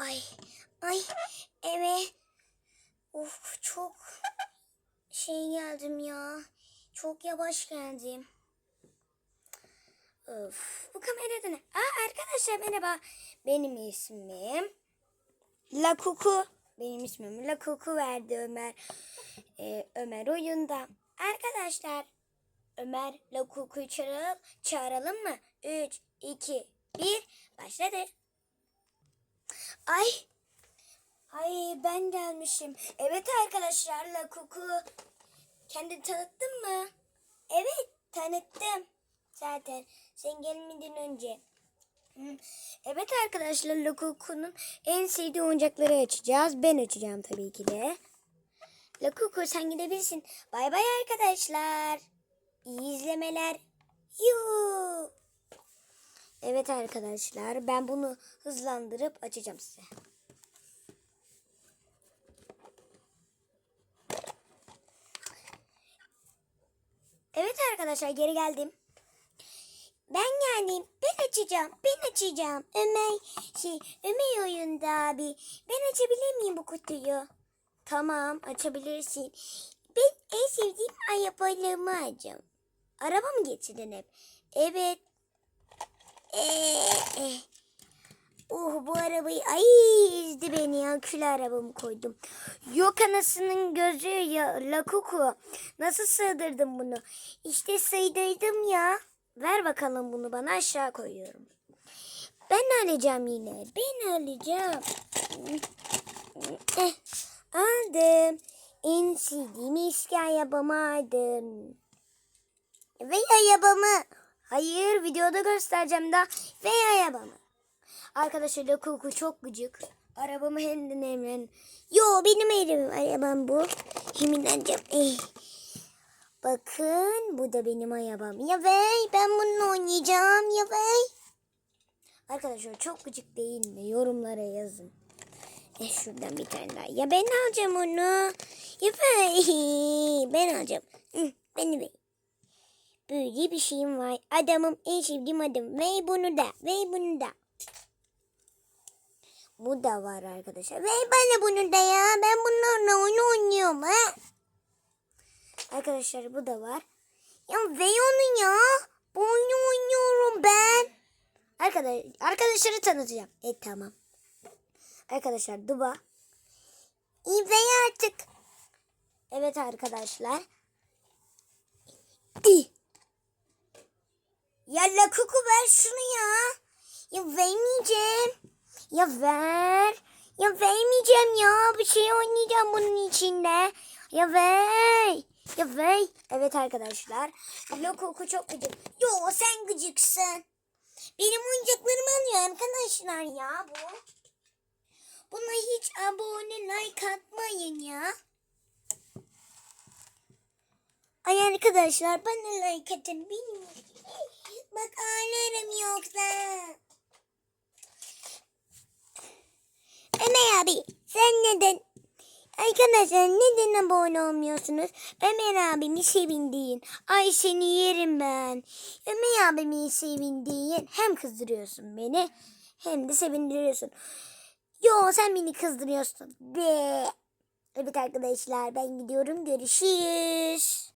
Ay, ay eve of çok şey geldim ya. Çok yavaş geldim. Of, bu kamerada ne? Aa, arkadaşlar merhaba. Benim ismim La Kuku. Benim ismim La Kuku verdi Ömer. Ee, Ömer oyunda. Arkadaşlar Ömer La Kuku'yu çağıralım, çağıralım mı? 3, 2, 1 başladı. Ay. Ay ben gelmişim. Evet arkadaşlar La Kuku. Kendini tanıttın mı? Evet tanıttım. Zaten sen gelmeden önce. Evet arkadaşlar La Kuku'nun en sevdiği oyuncakları açacağız. Ben açacağım tabii ki de. La Kuku sen gidebilirsin. Bay bay arkadaşlar. İyi izlemeler. Yuhu. Evet arkadaşlar ben bunu hızlandırıp açacağım size. Evet arkadaşlar geri geldim. Ben geldim. Ben açacağım. Ben açacağım. Ömer şey Ömer oyunda abi. Ben açabilir miyim bu kutuyu? Tamam açabilirsin. Ben en sevdiğim arabalarımı açacağım. Araba mı getirdin hep? Evet. Oh bu arabayı ay ezdi beni ya kül arabamı koydum. Yok anasının gözü ya Lakuku. Nasıl sığdırdım bunu? İşte sığdırdım ya. Ver bakalım bunu bana aşağı koyuyorum. Ben alacağım yine. Ben alacağım. Eh, aldım. En sevdiğim eski arabamı aldım. Ve arabamı. Hayır videoda göstereceğim daha. Ve arabamı. Arkadaşlar Lakuku çok gıcık. Arabamı hemen hemen. Yo benim elim arabam bu. Yeminleneceğim. Eh. Bakın bu da benim arabam. Ya bey ben bununla oynayacağım. Ya bey. Arkadaşlar çok gıcık değil mi? Yorumlara yazın. Eh şuradan bir tane daha. Ya ben alacağım onu. Ya bey. Ben alacağım. Hı, beni bey. Böyle bir şeyim var. Adamım en sevdiğim adam. Ve bunu da. Ve bunu da. Bu da var arkadaşlar. Ve bana bunu da ya. Ben bunlarla oyun oynuyorum ha. Arkadaşlar bu da var. Ya ve onu ya. Bu oyunu oynuyorum ben. Arkadaş, arkadaşları tanıtacağım. E tamam. Arkadaşlar Duba. İyi ve artık. Evet arkadaşlar. İyi. Ya la ver şunu ya. Ya vermeyeceğim. Ya ver. Ya vermeyeceğim ya. Bir şey oynayacağım bunun içinde. Ya ver. Ya ver. Evet arkadaşlar. La kuku çok gıcık. Yo sen gıcıksın. Benim oyuncaklarımı alıyor arkadaşlar ya bu. Buna hiç abone like atmayın ya. Ay arkadaşlar bana like atın. Benim Bak ağlarım yoksa. Ömer abi sen neden Arkadaşlar neden abone olmuyorsunuz? Ömer abimi sevindiğin. Ay seni yerim ben. Ömer abimi sevindiğin. Hem kızdırıyorsun beni hem de sevindiriyorsun. Yo sen beni kızdırıyorsun. Be. Evet arkadaşlar ben gidiyorum. Görüşürüz.